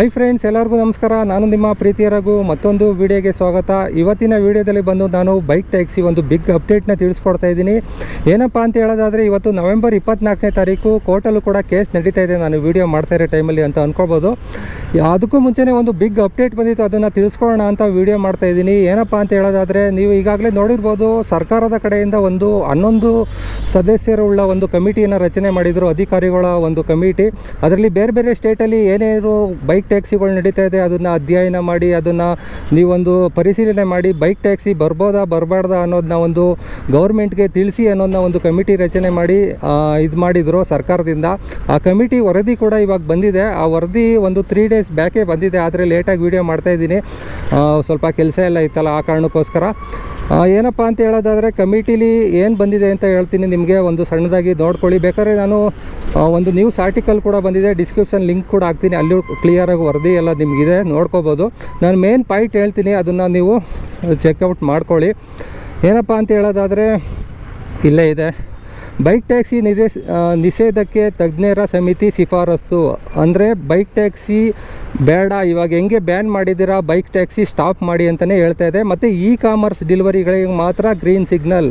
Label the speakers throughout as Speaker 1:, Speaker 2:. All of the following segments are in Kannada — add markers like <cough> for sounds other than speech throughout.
Speaker 1: ಹಾಯ್ ಫ್ರೆಂಡ್ಸ್ ಎಲ್ಲರಿಗೂ ನಮಸ್ಕಾರ. ನಾನು ನಿಮ್ಮ ಪ್ರೀತಿಯ ರಘು. ಮತ್ತೊಂದು ವಿಡಿಯೋಗೆ ಸ್ವಾಗತ. ಇವತ್ತಿನ ವಿಡಿಯೋದಲ್ಲಿ ಬಂದು ನಾನು ಬೈಕ್ ಟ್ಯಾಕ್ಸಿ ಒಂದು ಬಿಗ್ ಅಪ್ಡೇಟ್ನ ತಿಳಿಸ್ಕೊಡ್ತಾ ಇದ್ದೀನಿ. ಏನಪ್ಪ ಅಂತ ಹೇಳೋದಾದರೆ, ಇವತ್ತು ನವೆಂಬರ್ ಇಪ್ಪತ್ನಾಲ್ಕನೇ ತಾರೀಕು, ಕೋರ್ಟಲ್ಲೂ ಕೂಡ ಕೇಸ್ ನಡೀತಾ ಇದೆ. ನಾನು ವಿಡಿಯೋ ಮಾಡ್ತಾ ಇರೋ ಟೈಮಲ್ಲಿ ಅಂತ ಅನ್ಕೋಬೋದು. ಅದಕ್ಕೂ ಮುಂಚೆನೇ ಒಂದು ಬಿಗ್ ಅಪ್ಡೇಟ್ ಬಂದಿತ್ತು. ಅದನ್ನು ತಿಳಿಸ್ಕೊಳ್ಳೋಣ ಅಂತ ವಿಡಿಯೋ ಮಾಡ್ತಾ ಇದ್ದೀನಿ. ಏನಪ್ಪ ಅಂತ ಹೇಳೋದಾದರೆ, ನೀವು ಈಗಾಗಲೇ ನೋಡಿರ್ಬೋದು, ಸರ್ಕಾರದ ಕಡೆಯಿಂದ ಒಂದು ಹನ್ನೊಂದು ಸದಸ್ಯರುಳ್ಳ ಒಂದು ಕಮಿಟಿಯನ್ನು ರಚನೆ ಮಾಡಿದರು, ಅಧಿಕಾರಿಗಳ ಒಂದು ಕಮಿಟಿ. ಅದರಲ್ಲಿ ಬೇರೆ ಬೇರೆ ಸ್ಟೇಟಲ್ಲಿ ಏನೇನು ಬೈಕ್ ಟ್ಯಾಕ್ಸಿಗಳು ನಡೀತಾ ಇದೆ, ಅದನ್ನು ಅಧ್ಯಯನ ಮಾಡಿ, ಅದನ್ನು ನೀವೊಂದು ಪರಿಶೀಲನೆ ಮಾಡಿ, ಬೈಕ್ ಟ್ಯಾಕ್ಸಿ ಬರ್ಬೋದಾ, ಬರಬಾರ್ದಾ ಅನ್ನೋದನ್ನ ಒಂದು ಗೌರ್ಮೆಂಟ್ಗೆ ತಿಳಿಸಿ ಅನ್ನೋದನ್ನ ಒಂದು ಕಮಿಟಿ ರಚನೆ ಮಾಡಿ ಇದು ಮಾಡಿದರು ಸರ್ಕಾರದಿಂದ. ಆ ಕಮಿಟಿ ವರದಿ ಕೂಡ ಇವಾಗ ಬಂದಿದೆ. ಆ ವರದಿ ಒಂದು ತ್ರೀ ಡೇಸ್ ಬ್ಯಾಕೇ ಬಂದಿದೆ. ಆದರೆ ಲೇಟಾಗಿ ವೀಡಿಯೋ ಮಾಡ್ತಾಯಿದ್ದೀನಿ ಸ್ವಲ್ಪ ಕೆಲಸ ಎಲ್ಲ ಇತ್ತಲ್ಲ, ಆ ಕಾರಣಕ್ಕೋಸ್ಕರ. ಏನಪ್ಪ ಅಂತ ಹೇಳೋದಾದರೆ ಕಮಿಟಿಲಿ ಏನು ಬಂದಿದೆ ಅಂತ ಹೇಳ್ತೀನಿ ನಿಮಗೆ. ಒಂದು ಸಣ್ಣದಾಗಿ ನೋಡ್ಕೊಳ್ಳಿ ಬೇಕಾದ್ರೆ ನಾನು ಒಂದು ನ್ಯೂಸ್ ಆರ್ಟಿಕಲ್ ಕೂಡ ಬಂದಿದೆ. ಡಿಸ್ಕ್ರಿಪ್ಷನ್ ಲಿಂಕ್ ಕೂಡ ಹಾಕ್ತೀನಿ. ಅಲ್ಲೂ ಕ್ಲಿಯರಾಗಿ ವರದಿ ಎಲ್ಲ ನಿಮಗಿದೆ. ನೋಡ್ಕೋಬೋದು. ನಾನು ಮೇನ್ ಪಾಯಿಂಟ್ ಹೇಳ್ತೀನಿ. ಅದನ್ನು ನೀವು ಚೆಕ್ಔಟ್ ಮಾಡ್ಕೊಳ್ಳಿ. ಏನಪ್ಪ ಅಂತ ಹೇಳೋದಾದರೆ, ಇಲ್ಲೇ ಇದೆ. ಬೈಕ್ ಟ್ಯಾಕ್ಸಿ ನಿಷೇಧಕ್ಕೆ ತಜ್ಞರ ಸಮಿತಿ ಶಿಫಾರಸ್ತು ಅಂದರೆ ಬೈಕ್ ಟ್ಯಾಕ್ಸಿ ಬೇಡ, ಇವಾಗ ಹೆಂಗೆ ಬ್ಯಾನ್ ಮಾಡಿದ್ದೀರಾ, ಬೈಕ್ ಟ್ಯಾಕ್ಸಿ ಸ್ಟಾಪ್ ಮಾಡಿ ಅಂತಲೇ ಹೇಳ್ತಾ ಇದೆ. ಮತ್ತು ಇ ಕಾಮರ್ಸ್ ಡೆಲಿವರಿಗಳಿಗೆ ಮಾತ್ರ ಗ್ರೀನ್ ಸಿಗ್ನಲ್.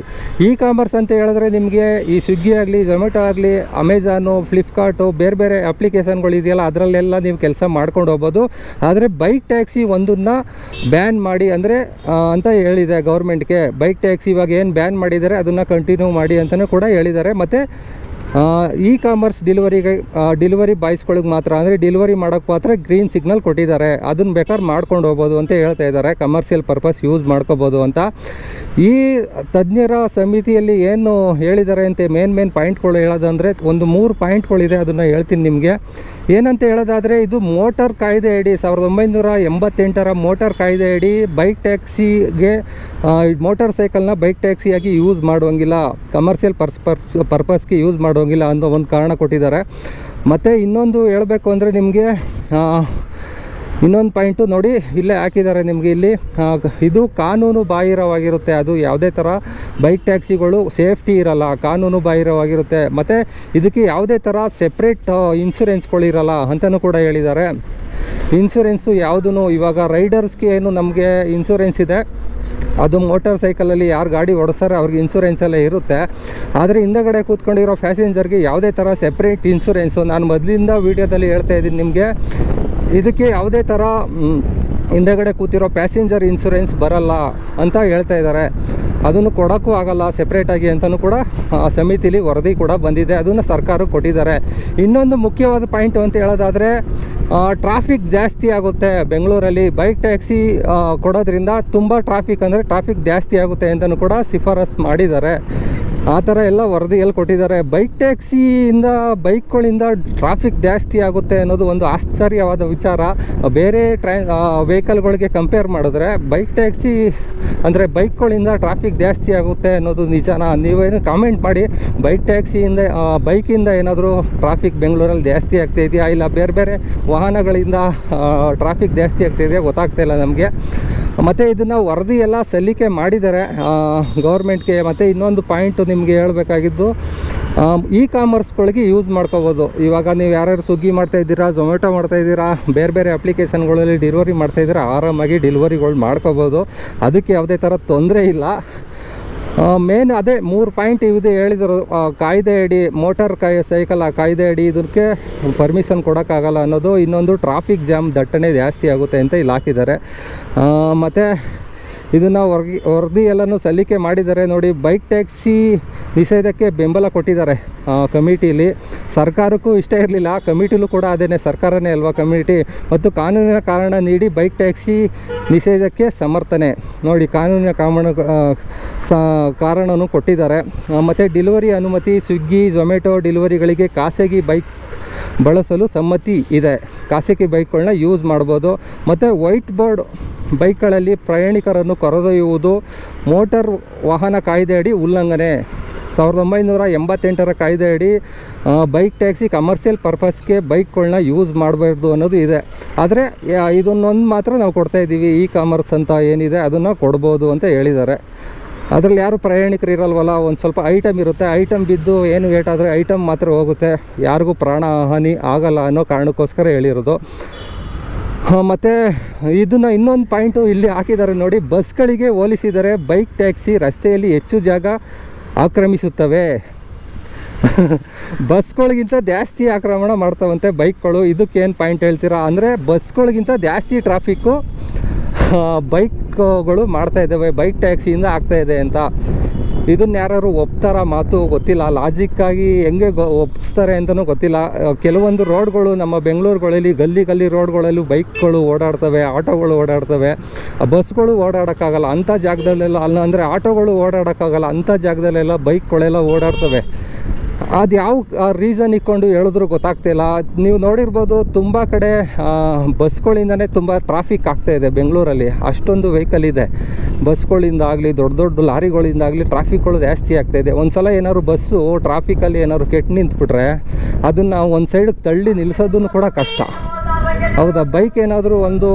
Speaker 1: ಇ ಕಾಮರ್ಸ್ ಅಂತ ಹೇಳಿದ್ರೆ ನಿಮಗೆ ಈ ಸ್ವಿಗ್ಗಿ ಆಗಲಿ, ಝೊಮ್ಯಾಟೊ ಆಗಲಿ ಅಮೆಝಾನು ಫ್ಲಿಪ್ಕಾರ್ಟು, ಬೇರೆ ಬೇರೆ ಅಪ್ಲಿಕೇಶನ್ಗಳು ಇದೆಯಲ್ಲ, ಅದರಲ್ಲೆಲ್ಲ ನೀವು ಕೆಲಸ ಮಾಡ್ಕೊಂಡು ಹೋಗ್ಬೋದು. ಆದರೆ ಬೈಕ್ ಟ್ಯಾಕ್ಸಿ ಒಂದನ್ನು ಬ್ಯಾನ್ ಮಾಡಿ, ಅಂದರೆ ಅಂತ ಹೇಳಿದೆ ಗೌರ್ಮೆಂಟ್ಗೆ. ಬೈಕ್ ಟ್ಯಾಕ್ಸಿ ಇವಾಗ ಏನು ಬ್ಯಾನ್ ಮಾಡಿದರೆ ಅದನ್ನು ಕಂಟಿನ್ಯೂ ಮಾಡಿ ಅಂತಲೂ ಕೂಡ ಹೇಳಿದ್ದಾರೆ. ಮತ್ತು ಇ ಕಾಮರ್ಸ್ ಡಿಲಿವರಿಗೆ ಡೆಲಿವರಿ ಬಾಯ್ಸ್ಗಳಿಗೆ ಮಾತ್ರ ಅಂದರೆ ಡೆಲಿವರಿ ಮಾಡೋಕ್ಕೆ ಮಾತ್ರ ಗ್ರೀನ್ ಸಿಗ್ನಲ್ ಕೊಟ್ಟಿದ್ದಾರೆ. ಅದನ್ನು ಬೇಕಾದ್ರೆ ಮಾಡ್ಕೊಂಡು ಹೋಗ್ಬೋದು ಅಂತ ಹೇಳ್ತಾ ಇದ್ದಾರೆ. ಕಮರ್ಷಿಯಲ್ ಪರ್ಪಸ್ ಯೂಸ್ ಮಾಡ್ಕೋಬೋದು ಅಂತ. ಈ ತಜ್ಞರ ಸಮಿತಿಯಲ್ಲಿ ಏನು ಹೇಳಿದ್ದಾರೆ ಅಂತ ಮೇನ್ ಮೇನ್ ಪಾಯಿಂಟ್ಗಳು ಹೇಳೋದಂದರೆ, ಒಂದು ಮೂರು ಪಾಯಿಂಟ್ಗಳಿದೆ ಅದನ್ನು ಹೇಳ್ತೀನಿ ನಿಮಗೆ. ಏನಂತ ಹೇಳೋದಾದರೆ, ಇದು ಮೋಟಾರ್ ಕಾಯ್ದೆ ಅಡಿ, ಸಾವಿರದ ಒಂಬೈನೂರ ಎಂಬತ್ತೆಂಟರ ಮೋಟಾರ್ ಕಾಯ್ದೆ ಅಡಿ ಬೈಕ್ ಟ್ಯಾಕ್ಸಿಗೆ ಮೋಟಾರ್ ಸೈಕಲ್ನ ಬೈಕ್ ಟ್ಯಾಕ್ಸಿಯಾಗಿ ಯೂಸ್ ಮಾಡುವಂಗಿಲ್ಲ. ಕಮರ್ಷಿಯಲ್ ಪರ್ಸ್ ಪರ್ಸ್, ಪರ್ಪಸ್ಗೆ ಯೂಸ್ ಮಾಡುವಂಗಿಲ್ಲ ಅನ್ನೋ ಒಂದು ಕಾರಣ ಕೊಟ್ಟಿದ್ದಾರೆ. ಮತ್ತು ಇನ್ನೊಂದು ಹೇಳಬೇಕು ಅಂದರೆ ನಿಮಗೆ ಇನ್ನೊಂದು ಪಾಯಿಂಟು ನೋಡಿ, ಇಲ್ಲೇ ಹಾಕಿದ್ದಾರೆ ನಿಮಗೆ ಇಲ್ಲಿ. ಇದು ಕಾನೂನು ಬಾಹಿರವಾಗಿರುತ್ತೆ, ಅದು ಯಾವುದೇ ಥರ ಬೈಕ್ ಟ್ಯಾಕ್ಸಿಗಳು ಸೇಫ್ಟಿ ಇರಲ್ಲ, ಕಾನೂನು ಬಾಹಿರವಾಗಿರುತ್ತೆ. ಮತ್ತು ಇದಕ್ಕೆ ಯಾವುದೇ ಥರ ಸೆಪ್ರೇಟ್ ಇನ್ಶೂರೆನ್ಸ್ಗಳಿರಲ್ಲ ಅಂತಲೂ ಕೂಡ ಹೇಳಿದ್ದಾರೆ. ಇನ್ಶೂರೆನ್ಸು ಯಾವುದೂ ಇವಾಗ ರೈಡರ್ಸ್ಗೆ ಏನು ನಮಗೆ ಇನ್ಶೂರೆನ್ಸ್ ಇದೆ. ಅದು ಮೋಟಾರ್ ಸೈಕಲಲ್ಲಿ ಯಾರು ಗಾಡಿ ಓಡಿಸ್ತಾರೆ ಅವ್ರಿಗೆ ಇನ್ಶೂರೆನ್ಸ್ ಎಲ್ಲ ಇರುತ್ತೆ. ಆದರೆ ಹಿಂದಗಡೆ ಕೂತ್ಕೊಂಡಿರೋ ಪ್ಯಾಸೆಂಜರ್ಗೆ ಯಾವುದೇ ಥರ ಸೆಪ್ರೇಟ್ ಇನ್ಸೂರೆನ್ಸು, ನಾನು ಮೊದಲಿಂದ ವೀಡಿಯೋದಲ್ಲಿ ಹೇಳ್ತಾ ಇದ್ದೀನಿ ನಿಮಗೆ. ಇದಕ್ಕೆ ಯಾವುದೇ ಥರ ಹಿಂದೆಗಡೆ ಕೂತಿರೋ ಪ್ಯಾಸೆಂಜರ್ ಇನ್ಸೂರೆನ್ಸ್ ಬರಲ್ಲ ಅಂತ ಹೇಳ್ತಾ ಇದ್ದಾರೆ. ಅದನ್ನು ಕೊಡೋಕ್ಕೂ ಆಗಲ್ಲ ಸೆಪ್ರೇಟಾಗಿ ಅಂತಲೂ ಕೂಡ ಆ ಸಮಿತಿಲಿ ವರದಿ ಕೂಡ ಬಂದಿದೆ. ಅದನ್ನು ಸರ್ಕಾರ ಕೊಟ್ಟಿದ್ದಾರೆ. ಇನ್ನೊಂದು ಮುಖ್ಯವಾದ ಪಾಯಿಂಟ್ ಅಂತ ಹೇಳೋದಾದರೆ ಟ್ರಾಫಿಕ್ ಜಾಸ್ತಿ ಆಗುತ್ತೆ ಬೆಂಗಳೂರಲ್ಲಿ. ಬೈಕ್ ಟ್ಯಾಕ್ಸಿ ಕೊಡೋದ್ರಿಂದ ತುಂಬ ಟ್ರಾಫಿಕ್ ಅಂದರೆ ಟ್ರಾಫಿಕ್ ಜಾಸ್ತಿ ಆಗುತ್ತೆ ಅಂತಲೂ ಕೂಡ ಶಿಫಾರಸ್ ಮಾಡಿದ್ದಾರೆ. ಆ ಥರ ಎಲ್ಲ ವರದಿಯಲ್ಲಿ ಕೊಟ್ಟಿದ್ದಾರೆ. ಬೈಕ್ ಟ್ಯಾಕ್ಸಿಯಿಂದ, ಬೈಕ್ಗಳಿಂದ ಟ್ರಾಫಿಕ್ ಜಾಸ್ತಿ ಆಗುತ್ತೆ ಅನ್ನೋದು ಒಂದು ಆಶ್ಚರ್ಯವಾದ ವಿಚಾರ. ಬೇರೆ ಟ್ರೈ ವೆಹಿಕಲ್ಗಳಿಗೆ ಕಂಪೇರ್ ಮಾಡಿದ್ರೆ ಬೈಕ್ ಟ್ಯಾಕ್ಸಿ ಅಂದರೆ ಬೈಕ್ಗಳಿಂದ ಟ್ರಾಫಿಕ್ ಜಾಸ್ತಿ ಆಗುತ್ತೆ ಅನ್ನೋದು ನಿಜಾನ? ನೀವೇನು ಕಾಮೆಂಟ್ ಮಾಡಿ ಬೈಕ್ ಟ್ಯಾಕ್ಸಿಯಿಂದ ಬೈಕಿಂದ ಏನಾದರೂ ಟ್ರಾಫಿಕ್ ಬೆಂಗಳೂರಲ್ಲಿ ಜಾಸ್ತಿ ಆಗ್ತಾ ಇದೆಯಾ? ಇಲ್ಲ, ಬೇರೆ ಬೇರೆ ವಾಹನಗಳಿಂದ ಟ್ರಾಫಿಕ್ ಜಾಸ್ತಿ ಆಗ್ತಾಯಿದೆಯಾ ಗೊತ್ತಾಗ್ತಾ ಇಲ್ಲ ನಮಗೆ. ಮತ್ತು ಇದನ್ನು ವರದಿ ಎಲ್ಲ ಸಲ್ಲಿಕೆ ಮಾಡಿದ್ದಾರೆ ಗೌರ್ಮೆಂಟ್ಗೆ ಮತ್ತು ಇನ್ನೊಂದು ಪಾಯಿಂಟು ನಿಮಗೆ ಹೇಳಬೇಕಾಗಿದ್ದು ಇ ಕಾಮರ್ಸ್ಗಳಿಗೆ ಯೂಸ್ ಮಾಡ್ಕೋಬೋದು. ಇವಾಗ ನೀವು ಯಾರ್ಯಾರು ಸ್ವಿಗ್ಗಿ ಮಾಡ್ತಾ ಇದ್ದೀರಾ ಝೊಮ್ಯಾಟೊ ಮಾಡ್ತಾ ಇದ್ದೀರಾ, ಬೇರೆ ಬೇರೆ ಅಪ್ಲಿಕೇಶನ್ಗಳಲ್ಲಿ ಡೆಲಿವರಿ ಮಾಡ್ತಾ ಇದ್ದೀರಾ, ಆರಾಮಾಗಿ ಡಿಲಿವರಿಗಳು ಮಾಡ್ಕೋಬೋದು. ಅದಕ್ಕೆ ಯಾವುದೇ ಥರ ತೊಂದರೆ ಇಲ್ಲ. ಮೇನ್ ಅದೇ ಮೂರು ಪಾಯಿಂಟ್ ಇದು ಹೇಳಿದರು. ಕಾಯ್ದೆ ಅಡಿ ಮೋಟಾರ್ ಕಾಯ ಸೈಕಲ್ ಆ ಕಾಯ್ದೆ ಅಡಿ, ಇದಕ್ಕೆ ಪರ್ಮಿಷನ್ ಕೊಡೋಕ್ಕಾಗಲ್ಲ ಅನ್ನೋದು ಇನ್ನೊಂದು ಟ್ರಾಫಿಕ್ ಜಾಮ್ ದಟ್ಟಣೆ ಜಾಸ್ತಿ ಆಗುತ್ತೆ ಅಂತ ಇಲ್ಲಿ ಹಾಕಿದ್ದಾರೆ. ಮತ್ತು ಇದನ್ನು ವರದಿ ವರದಿ ಎಲ್ಲನೂ ಸಲ್ಲಿಕೆ ಮಾಡಿದ್ದಾರೆ. ನೋಡಿ, ಬೈಕ್ ಟ್ಯಾಕ್ಸಿ ನಿಷೇಧಕ್ಕೆ ಬೆಂಬಲ ಕೊಟ್ಟಿದ್ದಾರೆ ಕಮಿಟಿಲಿ. ಸರ್ಕಾರಕ್ಕೂ ಇಷ್ಟ ಇರಲಿಲ್ಲ. ಕಮಿಟಿಲೂ ಕೂಡ ಅದೇ ಸರ್ಕಾರನೇ ಅಲ್ವಾ ಕಮಿಟಿ? ಮತ್ತು ಕಾನೂನಿನ ಕಾರಣ ನೀಡಿ ಬೈಕ್ ಟ್ಯಾಕ್ಸಿ ನಿಷೇಧಕ್ಕೆ ಸಮರ್ಥನೆ. ನೋಡಿ, ಕಾನೂನಿನ ಕಾರಣ ಕಾರಣನೂ ಕೊಟ್ಟಿದ್ದಾರೆ. ಮತ್ತು ಡಿಲಿವರಿ ಅನುಮತಿ, ಸ್ವಿಗ್ಗಿ, ಝೊಮ್ಯಾಟೊ ಡಿಲಿವರಿಗಳಿಗೆ ಖಾಸಗಿ ಬೈಕ್ ಬಳಸಲು ಸಮ್ಮತಿ ಇದೆ. ಖಾಸಗಿ ಬೈಕ್ಗಳನ್ನ ಯೂಸ್ ಮಾಡ್ಬೋದು. ಮತ್ತು ವೈಟ್ ಬೋರ್ಡ್ ಬೈಕ್ಗಳಲ್ಲಿ ಪ್ರಯಾಣಿಕರನ್ನು ಕರೆದೊಯ್ಯುವುದು ಮೋಟಾರ್ ವಾಹನ ಕಾಯ್ದೆಯಡಿ ಉಲ್ಲಂಘನೆ. ಸಾವಿರದ ಒಂಬೈನೂರ ಎಂಬತ್ತೆಂಟರ ಕಾಯ್ದೆಯಡಿ ಬೈಕ್ ಟ್ಯಾಕ್ಸಿ ಕಮರ್ಷಿಯಲ್ ಪರ್ಪಸ್ಗೆ ಬೈಕ್ಗಳನ್ನ ಯೂಸ್ ಮಾಡಬಾರ್ದು ಅನ್ನೋದು ಇದೆ. ಆದರೆ ಇದನ್ನೊಂದು ಮಾತ್ರ ನಾವು ಕೊಡ್ತಾಯಿದ್ದೀವಿ ಇ ಕಾಮರ್ಸ್ ಅಂತ ಏನಿದೆ ಅದನ್ನು ಕೊಡ್ಬೋದು ಅಂತ ಹೇಳಿದ್ದಾರೆ. ಅದರಲ್ಲಿ ಯಾರು ಪ್ರಯಾಣಿಕರು ಇರಲ್ವಲ್ಲ, ಒಂದು ಸ್ವಲ್ಪ ಐಟಮ್ ಇರುತ್ತೆ. ಐಟಮ್ ಬಿದ್ದು ಏನು ವೇಟ್ ಆದರೆ ಐಟಮ್ ಮಾತ್ರ ಹೋಗುತ್ತೆ. ಯಾರಿಗೂ ಪ್ರಾಣ ಹಾನಿ ಆಗಲ್ಲ ಅನ್ನೋ ಕಾರಣಕ್ಕೋಸ್ಕರ ಹೇಳಿರೋದು. ಮತ್ತು ಇದನ್ನು ಇನ್ನೊಂದು ಪಾಯಿಂಟು ಇಲ್ಲಿ ಹಾಕಿದ್ದಾರೆ ನೋಡಿ. ಬಸ್ಗಳಿಗೆ ಹೋಲಿಸಿದರೆ ಬೈಕ್ ಟ್ಯಾಕ್ಸಿ ರಸ್ತೆಯಲ್ಲಿ ಹೆಚ್ಚು ಜಾಗ ಆಕ್ರಮಿಸುತ್ತವೆ. <laughs> ಬಸ್ಗಳಿಗಿಂತ ಜಾಸ್ತಿ ಆಕ್ರಮಣ ಮಾಡ್ತಾವಂತೆ ಬೈಕ್ಗಳು ಇದಕ್ಕೇನು ಪಾಯಿಂಟ್ ಹೇಳ್ತೀರಾ? ಅಂದರೆ ಬಸ್ಗಳಿಗಿಂತ ಜಾಸ್ತಿ ಟ್ರಾಫಿಕ್ಕು ಬೈಕ್ಗಳು ಮಾಡ್ತಾ ಇದ್ದಾವೆ, ಬೈಕ್ ಟ್ಯಾಕ್ಸಿಯಿಂದ ಆಗ್ತಾ ಇದೆ ಅಂತ. ಇದನ್ನ ಯಾರು ಒಪ್ತಾರ ಮಾತು ಗೊತ್ತಿಲ್ಲ, ಲಾಜಿಕ್ಕಾಗಿ ಹೆಂಗೆ ಒಪ್ಪಿಸ್ತಾರೆ ಅಂತಲೂ ಗೊತ್ತಿಲ್ಲ. ಕೆಲವೊಂದು ರೋಡ್ಗಳು ನಮ್ಮ ಬೆಂಗಳೂರುಗಳಲ್ಲಿ, ಗಲ್ಲಿ ಗಲ್ಲಿ ರೋಡ್ಗಳಲ್ಲೂ ಬೈಕ್ಗಳು ಓಡಾಡ್ತವೆ, ಆಟೋಗಳು ಓಡಾಡ್ತವೆ. ಬಸ್ಗಳು ಓಡಾಡೋಕ್ಕಾಗಲ್ಲ, ಅಂಥ ಜಾಗದಲ್ಲೆಲ್ಲ ಅಲ್ಲ ಅಂದರೆ ಆಟೋಗಳು ಓಡಾಡೋಕ್ಕಾಗಲ್ಲ, ಅಂಥ ಜಾಗದಲ್ಲೆಲ್ಲ ಬೈಕ್ಗಳೆಲ್ಲ ಓಡಾಡ್ತವೆ. ಅದು ಯಾವ ರೀಸನ್ ಇಕ್ಕೊಂಡು ಹೇಳಿದ್ರು ಗೊತ್ತಾಗ್ತಿಲ್ಲ ನೀವು ನೋಡಿರ್ಬೋದು ತುಂಬ ಕಡೆ ಬಸ್ಗಳಿಂದನೇ ತುಂಬ ಟ್ರಾಫಿಕ್ ಆಗ್ತಾ ಇದೆ ಬೆಂಗಳೂರಲ್ಲಿ. ಅಷ್ಟೊಂದು ವೆಹಿಕಲ್ ಇದೆ. ಬಸ್ಗಳಿಂದ ಆಗಲಿ, ದೊಡ್ಡ ದೊಡ್ಡ ಲಾರಿಗಳಿಂದಾಗಲಿ ಟ್ರಾಫಿಕ್ಗಳು ಜಾಸ್ತಿ ಆಗ್ತಾ ಇದೆ. ಒಂದು ಸಲ ಏನಾದ್ರು ಬಸ್ಸು ಟ್ರಾಫಿಕಲ್ಲಿ ಏನಾದ್ರು ಕೆಟ್ಟು ನಿಂತ್ಬಿಟ್ರೆ, ಅದನ್ನು ಒಂದು ಸೈಡಿಗೆ ತಳ್ಳಿ ನಿಲ್ಲಿಸೋದನ್ನು ಕೂಡ ಕಷ್ಟ. ಹೌದಾ? ಬೈಕ್ ಏನಾದರೂ ಒಂದು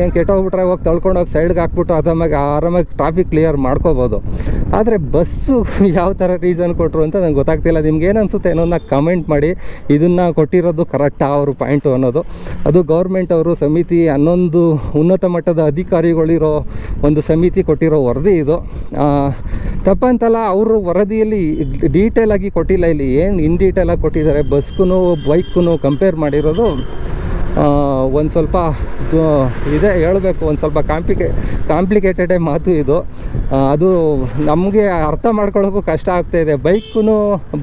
Speaker 1: ಏನು ಕೆಟ್ಟೋಗ್ಬಿಟ್ರೆ ಹೋಗಿ ತಳ್ಕೊಂಡೋಗಿ ಸೈಡ್ಗೆ ಹಾಕ್ಬಿಟ್ಟು ಆರಾಮಾಗಿ ಆರಾಮಾಗಿ ಟ್ರಾಫಿಕ್ ಕ್ಲಿಯರ್ ಮಾಡ್ಕೋಬೋದು. ಆದರೆ ಬಸ್ಸು <laughs> ಯಾವ ಥರ ರೀಸನ್ ಕೊಟ್ಟರು ಅಂತ ನಂಗೆ ಗೊತ್ತಾಗ್ತಿಲ್ಲ. ನಿಮ್ಗೆ ಏನು ಅನಿಸುತ್ತೆ ಅನ್ನೋದನ್ನ ಕಮೆಂಟ್ ಮಾಡಿ. ಇದನ್ನು ಕೊಟ್ಟಿರೋದು ಕರೆಕ್ಟಾ ಅವರು ಪಾಯಿಂಟು ಅನ್ನೋದು. ಅದು ಗೌರ್ಮೆಂಟ್ ಅವರು ಸಮಿತಿ ಹನ್ನೊಂದು ಉನ್ನತ ಮಟ್ಟದ ಅಧಿಕಾರಿಗಳಿರೋ ಒಂದು ಸಮಿತಿ ಕೊಟ್ಟಿರೋ ವರದಿ ಇದು. ತಪ್ಪಂತಲ್ಲ ಅವರು ವರದಿಯಲ್ಲಿ ಡೀಟೇಲ್ ಆಗಿ ಕೊಟ್ಟಿಲ್ಲ ಇಲ್ಲಿ. ಏನು ಇನ್ ಡೀಟೇಲಾಗಿ ಕೊಟ್ಟಿದ್ದಾರೆ? ಬಸ್ಗೂ ಬೈಕ್ಗೂ ಕಂಪೇರ್ ಮಾಡಿರೋದು ಒಂದು ಸ್ವಲ್ಪ ಇದು ಇದೆ, ಹೇಳಬೇಕು. ಒಂದು ಸ್ವಲ್ಪ ಕಾಂಪ್ಲಿಕೇ ಕಾಂಪ್ಲಿಕೇಟೆಡೇ ಮಾತು ಇದು. ಅದು ನಮಗೆ ಅರ್ಥ ಮಾಡ್ಕೊಳ್ಳೋಕ್ಕೂ ಕಷ್ಟ ಆಗ್ತಾಯಿದೆ ಬೈಕ್ಗೂ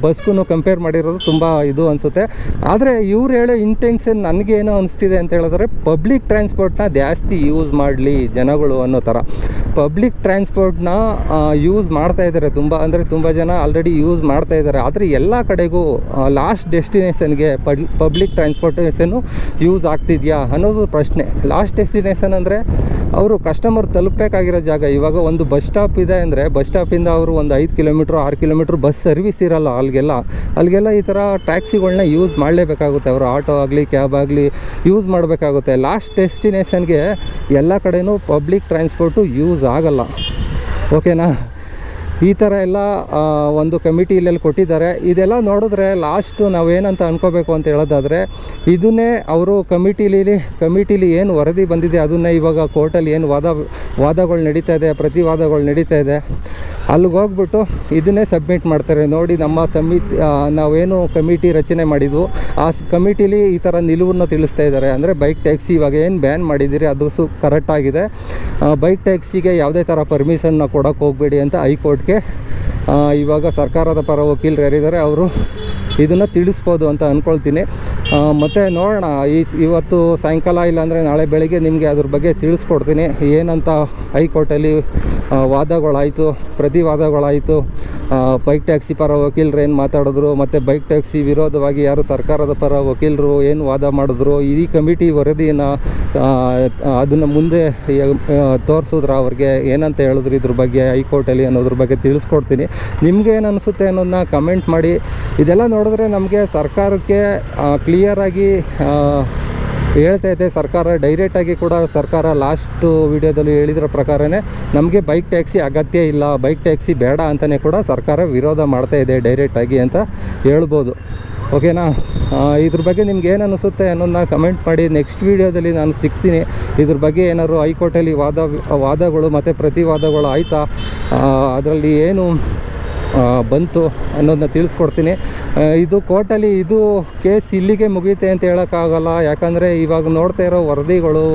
Speaker 1: ಬಸ್ಗೂ ಕಂಪೇರ್ ಮಾಡಿರೋದು ತುಂಬ ಇದು ಅನಿಸುತ್ತೆ. ಆದರೆ ಇವ್ರು ಹೇಳೋ ಇಂಟೆನ್ಷನ್ ನನಗೇನು ಅನಿಸ್ತಿದೆ ಅಂತ ಹೇಳಿದ್ರೆ ಪಬ್ಲಿಕ್ ಟ್ರಾನ್ಸ್ಪೋರ್ಟ್ನ ಜಾಸ್ತಿ ಯೂಸ್ ಮಾಡಲಿ ಜನಗಳು ಅನ್ನೋ ಥರ ಪಬ್ಲಿಕ್ ಟ್ರಾನ್ಸ್ಪೋರ್ಟ್ನ ಯೂಸ್ ಮಾಡ್ತಾ ಇದ್ದಾರೆ ತುಂಬ, ಅಂದರೆ ತುಂಬ ಜನ ಆಲ್ರೆಡಿ ಯೂಸ್ ಮಾಡ್ತಾ ಇದ್ದಾರೆ ಆದರೆ ಎಲ್ಲ ಕಡೆಗೂ ಲಾಸ್ಟ್ ಡೆಸ್ಟಿನೇಷನ್ಗೆ ಪಬ್ಲಿಕ್ ಟ್ರಾನ್ಸ್ಪೋರ್ಟೇಷನ್ನು ಯೂಸ್ ಆಗ್ತಿದೆಯಾ ಅನ್ನೋದು ಪ್ರಶ್ನೆ. ಲಾಸ್ಟ್ ಡೆಸ್ಟಿನೇಷನ್ ಅಂದರೆ ಅವರು ಕಸ್ಟಮರ್ ತಲುಪಬೇಕಾಗಿರೋ ಜಾಗ, ಇವಾಗ ಒಂದು ಬಸ್ ಸ್ಟಾಪ್ ಇದೆ ಅಂದರೆ ಬಸ್ ಸ್ಟಾಪಿಂದ ಅವರು ಒಂದು ಐದು ಕಿಲೋಮೀಟ್ರ್ ಆರು ಕಿಲೋಮೀಟ್ರ್ ಬಸ್ ಸರ್ವಿಸ್ ಇರಲ್ಲ ಅಲ್ಲಿಗೆಲ್ಲ ಅಲ್ಲಿಗೆಲ್ಲ ಈ ಥರ ಟ್ಯಾಕ್ಸಿಗಳನ್ನ ಯೂಸ್ ಮಾಡಲೇಬೇಕಾಗುತ್ತೆ. ಅವರು ಆಟೋ ಆಗಲಿ ಕ್ಯಾಬ್ ಆಗಲಿ ಯೂಸ್ ಮಾಡಬೇಕಾಗುತ್ತೆ. ಲಾಸ್ಟ್ ಡೆಸ್ಟಿನೇಷನ್ಗೆ ಎಲ್ಲ ಕಡೆಯೂ ಪಬ್ಲಿಕ್ ಟ್ರಾನ್ಸ್ಪೋರ್ಟು ಯೂಸ್ ಆಗಲ್ಲ. ಓಕೆನಾ ಈ ಥರ ಎಲ್ಲ ಒಂದು ಕಮಿಟಿ ಕೊಟ್ಟಿದ್ದಾರೆ. ಇದೆಲ್ಲ ನೋಡಿದ್ರೆ ಲಾಸ್ಟು ನಾವೇನಂತ ಅನ್ಕೋಬೇಕು ಅಂತ ಹೇಳೋದಾದರೆ, ಇದನ್ನೇ ಅವರು ಕಮಿಟಿಲಿ ಕಮಿಟಿಲಿ ಏನು ವರದಿ ಬಂದಿದೆ, ಅದನ್ನೇ ಇವಾಗ ಕೋರ್ಟಲ್ಲಿ ಏನು ವಾದ, ವಾದಗಳು ನಡೀತಾ ಇದೆ, ಪ್ರತಿವಾದಗಳು ನಡೀತಾ ಇದೆ. ಅಲ್ಲಿಗೆ ಹೋಗ್ಬಿಟ್ಟು ಇದನ್ನೇ ಸಬ್ಮಿಟ್ ಮಾಡ್ತಾರೆ. ನೋಡಿ ನಮ್ಮ ಸಮಿತಿ ನಾವೇನು ಕಮಿಟಿ ರಚನೆ ಮಾಡಿದ್ವು, ಆ ಕಮಿಟಿಲಿ ಈ ಥರ ನಿಲುವನ್ನು ತಿಳಿಸ್ತಾ ಇದ್ದಾರೆ. ಅಂದರೆ ಬೈಕ್ ಟ್ಯಾಕ್ಸಿ ಇವಾಗ ಏನು ಬ್ಯಾನ್ ಮಾಡಿದ್ದೀರಿ, ಅದು ಸು ಕರೆಕ್ಟಾಗಿದೆ ಬೈಕ್ ಟ್ಯಾಕ್ಸಿಗೆ ಯಾವುದೇ ಥರ ಪರ್ಮಿಷನ್ನ ಕೊಡೋಕ್ಕೆ ಹೋಗಬೇಡಿ ಅಂತ ಹೈಕೋರ್ಟ್ಗೆ ಆ, ಇವಾಗ ಸರ್ಕಾರದ ಪರ ವಕೀಲರು ಯಾರಿದ್ದಾರೆ ಅವರು ಇದನ್ನು ತಿಳಿಸ್ಬೋದು ಅಂತ ಅಂದ್ಕೊಳ್ತೀನಿ ಮತ್ತು ನೋಡೋಣ, ಈ ಇವತ್ತು ಸಾಯಂಕಾಲ ಇಲ್ಲಾಂದರೆ ನಾಳೆ ಬೆಳಿಗ್ಗೆ ನಿಮಗೆ ಅದ್ರ ಬಗ್ಗೆ ತಿಳಿಸ್ಕೊಡ್ತೀನಿ. ಏನಂತ ಹೈಕೋರ್ಟಲ್ಲಿ ವಾದಗಳಾಯಿತು ಪ್ರತಿವಾದಗಳಾಯಿತು ಬೈಕ್ ಟ್ಯಾಕ್ಸಿ ಪರ ವಕೀಲರು ಏನು ಮಾತಾಡಿದ್ರು, ಮತ್ತು ಬೈಕ್ ಟ್ಯಾಕ್ಸಿ ವಿರೋಧವಾಗಿ ಯಾರು ಸರ್ಕಾರದ ಪರ ವಕೀಲರು ಏನು ವಾದ ಮಾಡಿದ್ರು ಈ ಕಮಿಟಿ ವರದಿಯನ್ನು ಅದನ್ನು ಮುಂದೆ ತೋರಿಸಿದ್ರ ಅವ್ರಿಗೆ, ಏನಂತ ಹೇಳಿದ್ರು ಇದ್ರ ಬಗ್ಗೆ, ಹೈಕೋರ್ಟಲ್ಲಿ ಅನ್ನೋದ್ರ ಬಗ್ಗೆ ತಿಳಿಸ್ಕೊಡ್ತೀನಿ. ನಿಮ್ಗೆ ಏನು ಅನಿಸುತ್ತೆ ಅನ್ನೋದನ್ನ ಕಮೆಂಟ್ ಮಾಡಿ. ಇದೆಲ್ಲ ನೋಡಿದ್ರೆ ನಮಗೆ ಸರ್ಕಾರಕ್ಕೆ ಕ್ಲಿಯರಾಗಿ ಹೇಳ್ತಾ ಇದೆ. ಸರ್ಕಾರ ಡೈರೆಕ್ಟಾಗಿ ಕೂಡ ಸರ್ಕಾರ ಲಾಸ್ಟು ವಿಡಿಯೋದಲ್ಲಿ ಹೇಳಿದ್ರ ಪ್ರಕಾರನೇ ನಮಗೆ ಬೈಕ್ ಟ್ಯಾಕ್ಸಿ ಅಗತ್ಯ ಇಲ್ಲ ಬೈಕ್ ಟ್ಯಾಕ್ಸಿ ಬೇಡ ಅಂತಲೇ ಕೂಡ ಸರ್ಕಾರ ವಿರೋಧ ಮಾಡ್ತಾ ಇದೆ ಡೈರೆಕ್ಟಾಗಿ ಅಂತ ಹೇಳ್ಬೋದು. ಓಕೆನಾ ಇದ್ರ ಬಗ್ಗೆ ನಿಮ್ಗೆ ಏನು ಅನಿಸುತ್ತೆ ಅನ್ನೋದನ್ನ ಕಮೆಂಟ್ ಮಾಡಿ. ನೆಕ್ಸ್ಟ್ ವೀಡಿಯೋದಲ್ಲಿ ನಾನು ಸಿಗ್ತೀನಿ. ಇದ್ರ ಬಗ್ಗೆ ಏನಾದ್ರು ಹೈಕೋರ್ಟಲ್ಲಿ ವಾದ, ವಾದಗಳು ಮತ್ತು ಪ್ರತಿವಾದಗಳು ಆಯಿತಾ? ಅದರಲ್ಲಿ ಏನು ಬಂತು ಅನ್ನೋದನ್ನ ತಿಳಿಸ್ಕೊಡ್ತೀನಿ. ಇದು ಕೋರ್ಟಲ್ಲಿ ಇದು ಕೇಸ್ ಇಲ್ಲಿಗೆ ಮುಗಿಯುತ್ತೆ ಅಂತ ಹೇಳೋಕ್ಕಾಗಲ್ಲ. ಯಾಕಂದರೆ ಇವಾಗ ನೋಡ್ತಾ ಇರೋ ವರದಿಗಳು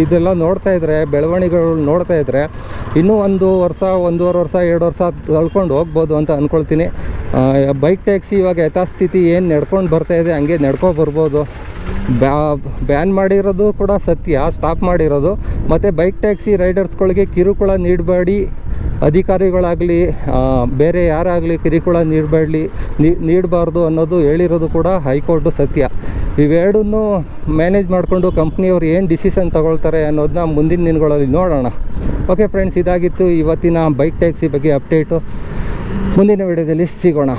Speaker 1: ಇದೆಲ್ಲ ನೋಡ್ತಾ ಇದ್ದರೆ ಬೆಳವಣಿಗೆಗಳು ನೋಡ್ತಾ ಇದ್ದರೆ ಇನ್ನೂ ಒಂದು ವರ್ಷ, ಒಂದೂವರೆ ವರ್ಷ, ಎರಡು ವರ್ಷ ತಳ್ಕೊಂಡು ಹೋಗ್ಬೋದು ಅಂತ ಅಂದ್ಕೊಳ್ತೀನಿ ಬೈಕ್ ಟ್ಯಾಕ್ಸಿ ಇವಾಗ ಯಥಾಸ್ಥಿತಿ ಏನು ನಡ್ಕೊಂಡು ಬರ್ತಾ ಇದೆ, ಹಂಗೆ ನಡ್ಕೊ ಬರ್ಬೋದು. ಬ್ಯಾ, ಬ್ಯಾನ್ ಮಾಡಿರೋದು ಕೂಡ ಸತ್ಯ, ಸ್ಟಾಪ್ ಮಾಡಿರೋದು. ಮತ್ತು ಬೈಕ್ ಟ್ಯಾಕ್ಸಿ ರೈಡರ್ಸ್ಗಳಿಗೆ ಕಿರುಕುಳ ನೀಡಬೇಡಿ. ಅಧಿಕಾರಿಗಳಾಗಲಿ ಬೇರೆ ಯಾರಾಗಲಿ ಕಿರಿಕುಳ ನೀಡಬೇಡಲಿ ನೀಡಬಾರ್ದು ಅನ್ನೋದು ಹೇಳಿರೋದು ಕೂಡ ಹೈಕೋರ್ಟು ಸತ್ಯ. ಇವೆರಡನ್ನೂ ಮ್ಯಾನೇಜ್ ಮಾಡಿಕೊಂಡು ಕಂಪ್ನಿಯವ್ರು ಏನು ಡಿಸಿಷನ್ ತಗೊಳ್ತಾರೆ ಅನ್ನೋದನ್ನ ಮುಂದಿನ ದಿನಗಳಲ್ಲಿ ನೋಡೋಣ. ಓಕೆ ಫ್ರೆಂಡ್ಸ್, ಇದಾಗಿತ್ತು ಇವತ್ತಿನ ಬೈಕ್ ಟ್ಯಾಕ್ಸಿ ಬಗ್ಗೆ ಅಪ್ಡೇಟು. ಮುಂದಿನ ವಿಡಿಯೋದಲ್ಲಿ ಸಿಗೋಣ.